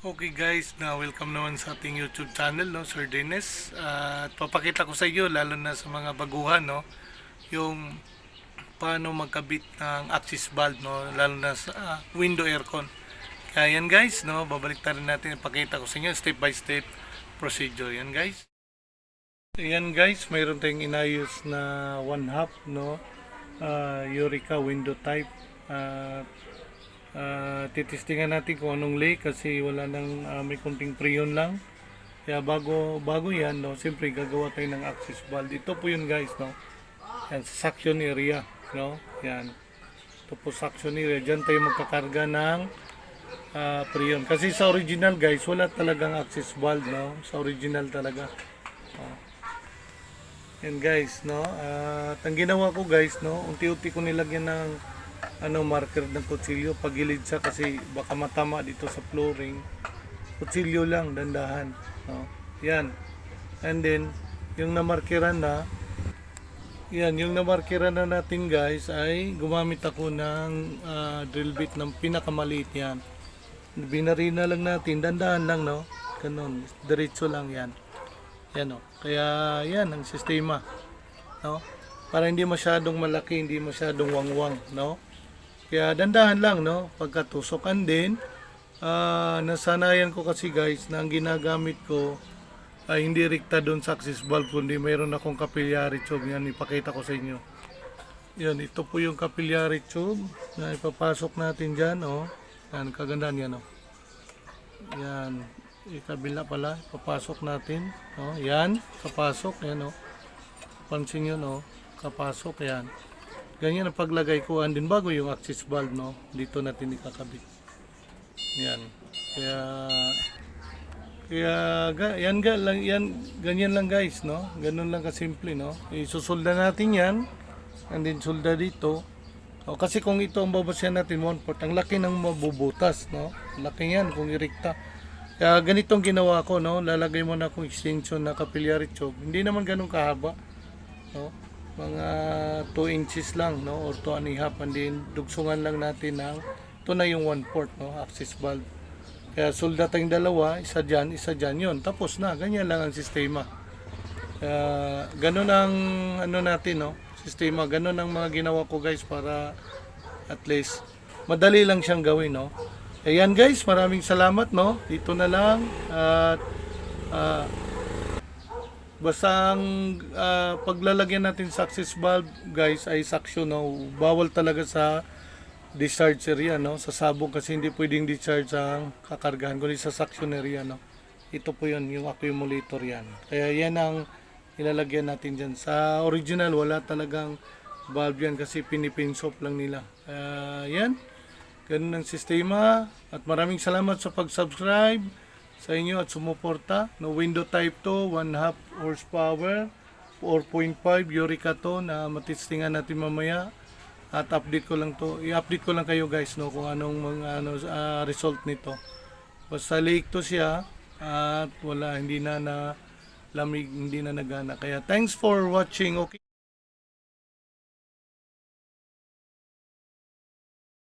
Okay guys, na welcome naman sa ating YouTube channel, no, Sir Dennis. At papakita ko sa iyo, lalo na sa mga baguhan, no, yung paano magkabit ng access valve, no, lalo na sa ah, window aircon. Kaya yan guys, no, babalik rin natin, ipakita ko sa inyo, step by step procedure. Yan guys. Ayan guys, mayroon tayong inayos na one half, no, ah, Eureka window type. Ah, titistingan natin kung anong leak kasi wala nang ah, may kunting preyon lang. Kaya bago bago 'yan, no, siyempre gagawa tayo ng access valve. Ito po 'yun, guys, no. Yan sa suction area, no. Yan. Ito po suction area. Diyan tayo magkakarga ng ah, preyon. Kasi sa original, guys, wala talagang access valve, no. Sa original talaga. Oh. Yan guys, no. At ang ginawa ko guys, no, unti-unti ko nilagyan ng ano marker ng kutsilyo pagilid siya kasi baka matama dito sa flooring. Kutsilyo lang, dandahan. No. Yan. And then yung namarkiran na yan, yung namarkiran na natin guys ay gumamit ako ng ah, drill bit ng pinakamaliit yan. Binarina lang natin, dandahan lang no. Ganun, diretso lang yan. Yan o. Kaya yan ang sistema. No? Para hindi masyadong malaki, hindi masyadong wangwang, no? Kaya dandahan lang, no? Pagkatusokan din, ah nasanayan ko kasi guys na ang ginagamit ko ay hindi rikta doon sa access valve kundi mayroon akong capillary tube yan ipakita ko sa inyo yan ito po yung capillary tube na ipapasok natin dyan oh. yan kagandahan yan oh. yan ikabila pala papasok natin oh, yan kapasok yan oh. pansin yun oh. kapasok yan ganyan ang paglagay ko andin bago yung access valve no? Dito natin ikakabit yan. Kaya kaya yan ga lang yan ganyan lang guys no? Ganun lang kasimple no? Isusulda natin yan and then sulda dito. O, kasi kung ito ang babasyan natin one port ang laki ng mabubutas no? Laki yan kung irikta kaya ganitong ginawa ko no? Lalagay mo na akong extension na capillary tube hindi naman ganun kahaba no mga 2 inches lang no? Or 2 and a half. And then dugsungan lang natin ng ito na yung one port no? Access valve. Kaya sulda tayong dalawa isa dyan isa dyan yun. Tapos na ganyan lang ang sistema. Kaya ganun ang ano natin no? Sistema ganun ang mga ginawa ko guys para at least madali lang siyang gawin no? Ayan guys maraming salamat no? Dito na lang at ah, Basta ang ah, paglalagyan natin sa access valve guys ay suction no. Bawal talaga sa discharge area no. Sa sabong kasi hindi pwedeng discharge ang kakargahan kundi sa suction area no. Ito po 'yon yung accumulator yan. Kaya yan ang ilalagyan natin diyan. Sa original wala talagang valve yan kasi pinipinsop lang nila. Kaya yan. Ganun ang sistema at maraming salamat sa pag-subscribe sa inyo at sumuporta. No window type to, 1 half horsepower, 4.5 Eureka to na matistingan natin mamaya. At update ko lang to. I-update ko lang kayo guys no kung anong mga ano ah, result nito. Basta leak to siya at wala hindi na na lamig, hindi na nagana. Kaya thanks for watching. Okay.